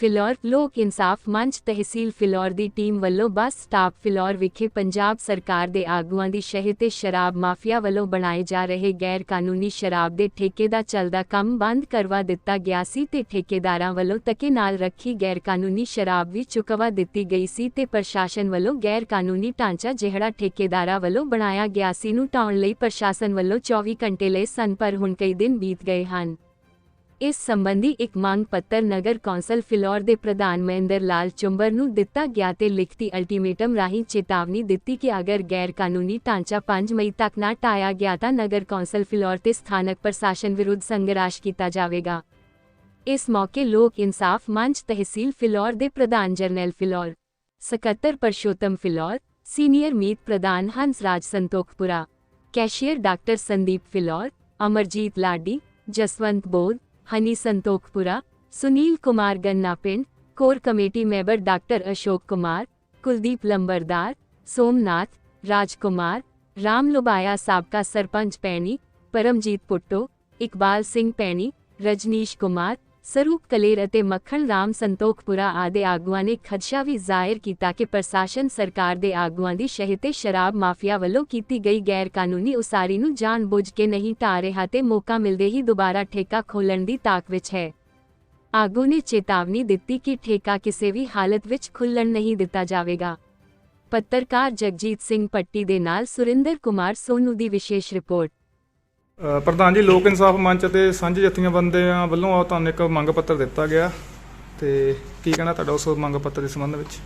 ਫਿਲੌਰ ਲੋਕ ਇਨਸਾਫ ਮੰਚ ਤਹਿਸੀਲ ਫਿਲੌਰ ਦੀ ਟੀਮ ਵੱਲੋਂ ਬੱਸ ਸਟਾਪ ਫਿਲੌਰ ਵਿਖੇ ਪੰਜਾਬ ਸਰਕਾਰ ਦੇ ਆਗੂਆਂ ਦੀ ਸ਼ਹਿਰ ਤੇ ਸ਼ਰਾਬ ਮਾਫੀਆ ਵੱਲੋਂ ਬਣਾਏ ਜਾ ਰਹੇ ਗੈਰ ਕਾਨੂੰਨੀ ਸ਼ਰਾਬ ਦੇ ਠੇਕੇ ਦਾ ਚੱਲਦਾ ਕੰਮ ਬੰਦ ਕਰਵਾ ਦਿੱਤਾ ਗਿਆ ਸੀ ਤੇ ਠੇਕੇਦਾਰਾਂ ਵੱਲੋਂ ਤੱਕੇ ਨਾਲ ਰੱਖੀ ਗੈਰ ਕਾਨੂੰਨੀ ਸ਼ਰਾਬ ਵੀ ਚੁਕਵਾ ਦਿੱਤੀ ਗਈ ਸੀ ਤੇ ਪ੍ਰਸ਼ਾਸਨ ਵੱਲੋਂ ਗੈਰ ਕਾਨੂੰਨੀ ਢਾਂਚਾ ਜਿਹੜਾ ਠੇਕੇਦਾਰਾਂ ਵੱਲੋਂ ਬਣਾਇਆ ਗਿਆ ਸੀ ਨੂੰ ਢਾਉਣ ਲਈ ਪ੍ਰਸ਼ਾਸਨ ਵੱਲੋਂ 24 ਘੰਟੇ ਲਈ ਸਨ ਪਰ ਹੁਣ ਕਈ ਦਿਨ ਬੀਤ ਗਏ ਹਨ। ਇਸ ਸੰਬੰਧੀ ਇੱਕ ਮੰਗ ਪੱਤਰ ਨਗਰ ਕੌਂਸਲ ਫਿਲੌਰ ਦੇ ਪ੍ਰਧਾਨ ਮਹਿੰਦਰ ਲਾਲ ਚੁੰਬਰ ਨੂੰ ਦਿੱਤਾ ਗਿਆ ਤੇ ਲਿਖਤੀ ਅਲਟੀਮੇਟਮ ਰਾਹੀਂ ਚੇਤਾਵਨੀ ਦਿੱਤੀ ਕਿ ਅਗਰ ਗੈਰ ਕਾਨੂੰਨੀ ਢਾਂਚਾ 5 ਮਈ ਤੱਕ ਨਾ ਟਾਇਆ ਗਿਆ ਤਾਂ ਨਗਰ ਕੌਂਸਲ ਫਿਲੌਰ ਤੇ ਸਥਾਨਕ ਪ੍ਰਸ਼ਾਸਨ ਵਿਰੁੱਧ ਸੰਘਰਸ਼ ਕੀਤਾ ਜਾਵੇਗਾ। ਇਸ ਮੌਕੇ ਲੋਕ ਇਨਸਾਫ ਮੰਚ ਤਹਿਸੀਲ ਫਿਲੌਰ ਦੇ ਪ੍ਰਧਾਨ ਜਰਨੈਲ ਫਿਲੌਰ, ਸਕੱਤਰ ਪਰਸ਼ੋਤਮ ਫਿਲੌਰ, ਸੀਨੀਅਰ ਮੀਤ ਪ੍ਰਧਾਨ Hans Raj Santokhpura, cashier doctor Sandeep Phillaur, Amarjit Ladi, Jaswant Honey Santokhpura, Sunil Kumar Ganna Pind core committee member doctor Ashok Kumar, Kuldeep लंबरदार, Somnath, Rajkumar, Ram लुबाया साबका सरपंच पैनी, परमजीत पुट्टो, इकबाल सिंह पैनी, रजनीश कुमार ਸਰੂਪ ਕਲੇਰ ਅਤੇ ਮੱਖਣ ਰਾਮ ਸੰਤੋਖਪੁਰਾ ਆਦਿ ਆਗੂਆਂ ਨੇ ਖਦਸ਼ਾ ਵੀ ਜ਼ਾਹਿਰ ਕੀਤਾ ਕਿ ਪ੍ਰਸ਼ਾਸਨ ਸਰਕਾਰ ਦੇ ਆਗੂਆਂ ਦੀ ਸ਼ਹਿਤੇ ਸ਼ਰਾਬ ਮਾਫੀਆ ਵੱਲੋਂ ਕੀਤੀ ਗਈ ਗੈਰ ਕਾਨੂੰਨੀ ਉਸਾਰੀ ਨੂੰ ਜਾਣਬੁੱਝ ਕੇ ਨਹੀਂ ਢਾਹ ਰਿਹਾ ਤੇ ਮੌਕਾ ਮਿਲਦੇ ਹੀ ਦੁਬਾਰਾ ਠੇਕਾ ਖੋਲਣ ਦੀ ਤਾਕ ਵਿੱਚ ਹੈ। ਆਗੂ ਨੇ ਚੇਤਾਵਨੀ ਦਿੱਤੀ ਕਿ ਠੇਕਾ ਕਿਸੇ ਵੀ ਹਾਲਤ ਵਿੱਚ ਖੁੱਲਣ ਨਹੀਂ ਦਿੱਤਾ ਜਾਵੇਗਾ। ਪੱਤਰਕਾਰ ਜਗਜੀਤ ਸਿੰਘ ਪੱਟੀ ਦੇ ਨਾਲ ਸੁਰਿੰਦਰ ਕੁਮਾਰ ਸੋਨੂ ਦੀ ਵਿਸ਼ੇਸ਼ ਰਿਪੋਰਟ। ਪ੍ਰਧਾਨ ਜੀ ਲੋਕ ਇਨਸਾਫ ਮੰਚ ਅਤੇ ਸਾਂਝੇ ਜਥੀਆਂ ਬੰਦਿਆਂ ਵੱਲੋਂ ਆ ਤੁਹਾਨੂੰ ਇੱਕ ਮੰਗ ਪੱਤਰ ਦਿੱਤਾ ਗਿਆ ਤੇ ਕੀ ਕਹਿਣਾ ਤੁਹਾਡਾ ਉਸ ਮੰਗ ਪੱਤਰ ਦੇ ਸੰਬੰਧ ਵਿੱਚ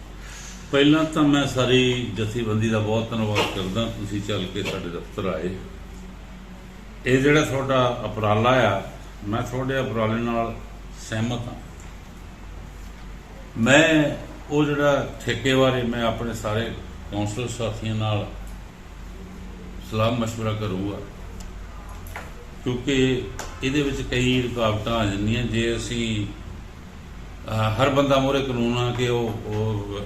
ਪਹਿਲਾਂ ਤਾਂ ਮੈਂ ਸਾਰੀ ਜਥੇਬੰਦੀ ਦਾ ਬਹੁਤ ਧੰਨਵਾਦ ਕਰਦਾ ਤੁਸੀਂ ਚੱਲ ਕੇ ਸਾਡੇ ਦਫ਼ਤਰ ਆਏ ਇਹ ਜਿਹੜਾ ਤੁਹਾਡਾ ਉਪਰਾਲਾ ਆ ਮੈਂ ਤੁਹਾਡੇ ਉਪਰਾਲੇ ਨਾਲ ਸਹਿਮਤ ਹਾਂ ਮੈਂ ਉਹ ਜਿਹੜਾ ਠੇਕੇ ਬਾਰੇ ਮੈਂ ਆਪਣੇ ਸਾਰੇ ਕਾਉਂਸਲਰ ਸਾਥੀਆਂ ਨਾਲ ਸਲਾਹ مشورہ ਕਰੂੰਗਾ ਕਿਉਂਕਿ ਇਹਦੇ ਵਿੱਚ ਕਈ ਰੁਕਾਵਟਾਂ ਆ ਜਾਂਦੀਆਂ। ਜੇ ਅਸੀਂ ਹਰ ਬੰਦਾ ਮੋਰੇ ਕਾਨੂੰਨ ਆ ਕਿ ਉਹ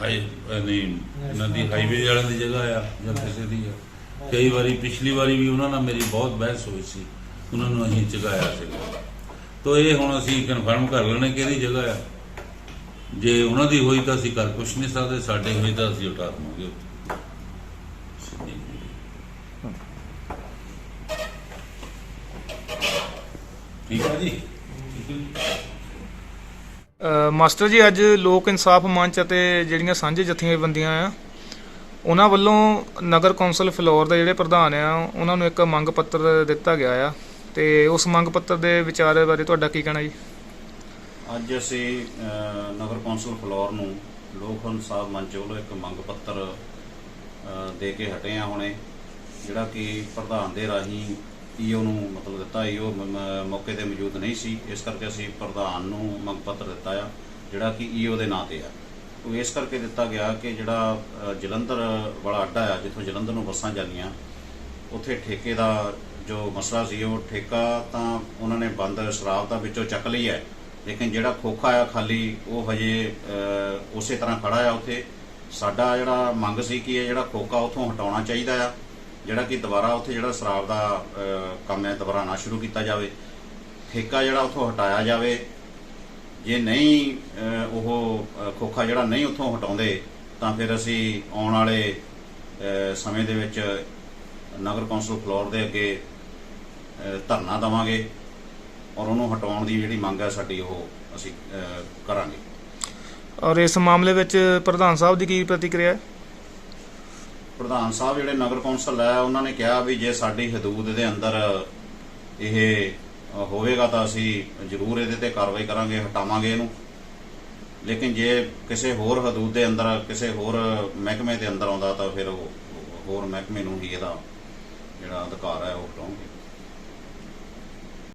ਹਾਈ ਨਹੀਂ ਇਹਨਾਂ ਦੀ ਹਾਈਵੇ ਵਾਲਿਆਂ ਦੀ ਜਗ੍ਹਾ ਆ ਜਾਂ ਕਿਸੇ ਦੀ ਆ। ਕਈ ਵਾਰੀ ਪਿਛਲੀ ਵਾਰੀ ਵੀ ਉਹਨਾਂ ਨਾਲ ਮੇਰੀ ਬਹੁਤ ਬਹਿਸ ਹੋਈ ਸੀ। ਉਹਨਾਂ ਨੂੰ ਅਸੀਂ ਚੁਕਾਇਆ ਸੀ। ਤੋ ਇਹ ਹੁਣ ਅਸੀਂ ਕਨਫਰਮ ਕਰ ਲੈਣੇ ਕਿ ਇਹਦੀ ਜਗ੍ਹਾ ਆ। ਜੇ ਉਹਨਾਂ ਦੀ ਹੋਈ ਤਾਂ ਅਸੀਂ ਕਰ ਕੁਛ ਨਹੀਂ ਸਕਦੇ ਸਾਡੇ ਹੋਈ ਤਾਂ ਅਸੀਂ ਉਤਾਰ ਦਵਾਂਗੇ। ਠੀਕ ਜੀ? ਮਾਸਟਰ ਜੀ ਅੱਜ ਲੋਕ ਇਨਸਾਫ ਮੰਚ ਅਤੇ ਜਿਹੜੀਆਂ ਸਾਂਝੇ ਜਥੀਆਂ ਬੰਦੀਆਂ ਆ ਉਹਨਾਂ ਵੱਲੋਂ ਨਗਰ ਕੌਂਸਲ ਫਲੋਰ ਦੇ ਜਿਹੜੇ ਪ੍ਰਧਾਨ ਆ ਉਹਨਾਂ ਨੂੰ ਇੱਕ ਮੰਗ ਪੱਤਰ ਦਿੱਤਾ ਗਿਆ ਆ। ਤੇ ਉਸ ਮੰਗ ਪੱਤਰ ਦੇ ਵਿਚਾਰ ਬਾਰੇ ਤੁਹਾਡਾ ਕੀ ਕਹਿਣਾ ਜੀ? ਅੱਜ ਅਸੀਂ ਨਗਰ ਕੌਂਸਲ ਫਲੋਰ ਨੂੰ ਲੋਕ ਇਨਸਾਫ ਮੰਚ ਵੱਲੋਂ ਇੱਕ ਮੰਗ ਪੱਤਰ ਦੇ ਕੇ ਹਟੇ ਆ ਹੁਣੇ ਜਿਹੜਾ ਕਿ ਪ੍ਰਧਾਨ ਦੇ ਰਾਹੀਂ ਈਓ ਨੂੰ ਮਤਲਬ ਦਿੱਤਾ, ਈਓ ਮੌਕੇ ਤੇ ਮੌਜੂਦ ਨਹੀਂ ਸੀ। ਇਸ ਕਰਕੇ ਅਸੀਂ ਪ੍ਰਧਾਨ ਨੂੰ ਮੰਗ ਪੱਤਰ ਦਿੱਤਾ ਆ, ਜਿਹੜਾ ਕਿ ਈਓ ਦੇ ਨਾਂ ਤੇ ਆ। ਉਹ ਇਸ ਕਰਕੇ ਦਿੱਤਾ ਗਿਆ ਕਿ ਜਿਹੜਾ ਜਲੰਧਰ ਵਾਲਾ ਅੱਡਾ ਆ, ਜਿੱਥੋਂ ਜਲੰਧਰ ਨੂੰ ਬੱਸਾਂ ਜਾਂਦੀਆਂ, ਉੱਥੇ ਠੇਕੇ ਦਾ ਜੋ ਮਸਲਾ ਸੀ, ਉਹ ਠੇਕਾ ਤਾਂ ਉਹਨਾਂ ਨੇ ਬੰਦ ਸ਼ਰਾਬ ਦਾ ਵਿੱਚੋਂ ਚੱਕ ਲਈ ਹੈ, ਲੇਕਿਨ ਜਿਹੜਾ ਖੋਖਾ ਆ ਖਾਲੀ, ਉਹ ਹਜੇ ਉਸੇ ਤਰ੍ਹਾਂ ਖੜਾ ਆ ਉੱਥੇ। ਸਾਡਾ ਜਿਹੜਾ ਮੰਗ ਸੀ ਕਿ ਇਹ ਜਿਹੜਾ ਖੋਖਾ ਉੱਥੋਂ ਹਟਾਉਣਾ ਚਾਹੀਦਾ ਆ ਜਿਹੜਾ ਕਿ ਦੁਬਾਰਾ ਉੱਥੇ ਜਿਹੜਾ ਸ਼ਰਾਬ ਦਾ ਕੰਮ ਹੈ, ਦੁਬਾਰਾ ਨਾ ਸ਼ੁਰੂ ਕੀਤਾ ਜਾਵੇ। ਠੇਕਾ ਜਿਹੜਾ ਉੱਥੋਂ ਹਟਾਇਆ ਜਾਵੇ। ਜੇ ਨਹੀਂ ਉਹ ਖੋਖਾ ਜਿਹੜਾ ਨਹੀਂ ਉੱਥੋਂ ਹਟਾਉਂਦੇ, ਤਾਂ ਫਿਰ ਅਸੀਂ ਆਉਣ ਵਾਲੇ ਸਮੇਂ ਦੇ ਵਿੱਚ ਨਗਰ ਕੌਂਸਲ ਫਲੋਰ ਦੇ ਅੱਗੇ ਧਰਨਾ ਦੇਵਾਂਗੇ ਔਰ ਉਹਨੂੰ ਹਟਾਉਣ ਦੀ ਜਿਹੜੀ ਮੰਗ ਹੈ ਸਾਡੀ, ਉਹ ਅਸੀਂ ਕਰਾਂਗੇ। ਔਰ ਇਸ ਮਾਮਲੇ ਵਿੱਚ ਪ੍ਰਧਾਨ ਸਾਹਿਬ ਦੀ ਕੀ ਪ੍ਰਤੀਕਿਰਿਆ ਹੈ? ਪ੍ਰਧਾਨ ਸਾਹਿਬ ਜਿਹੜੇ ਨਗਰ ਕੌਂਸਲ ਹੈ, ਉਹਨਾਂ ਨੇ ਕਿਹਾ ਵੀ ਜੇ ਸਾਡੀ ਹਦੂਦ ਦੇ ਅੰਦਰ ਇਹ ਹੋਵੇਗਾ ਤਾਂ ਅਸੀਂ ਜ਼ਰੂਰ ਇਹਦੇ ਤੇ ਕਾਰਵਾਈ ਕਰਾਂਗੇ, ਹਟਾਵਾਂਗੇ ਇਹਨੂੰ। ਲੇਕਿਨ ਜੇ ਕਿਸੇ ਹੋਰ ਹਦੂਦ ਦੇ ਅੰਦਰ, ਕਿਸੇ ਹੋਰ ਮਹਿਕਮੇ ਦੇ ਅੰਦਰ ਆਉਂਦਾ ਤਾਂ ਫਿਰ ਉਹ ਹੋਰ ਮਹਿਕਮੇ ਨੂੰ ਹੀ ਇਹਦਾ ਜਿਹੜਾ ਅਧਿਕਾਰ ਹੈ ਉਹ ਹਟਾਉਣਗੇ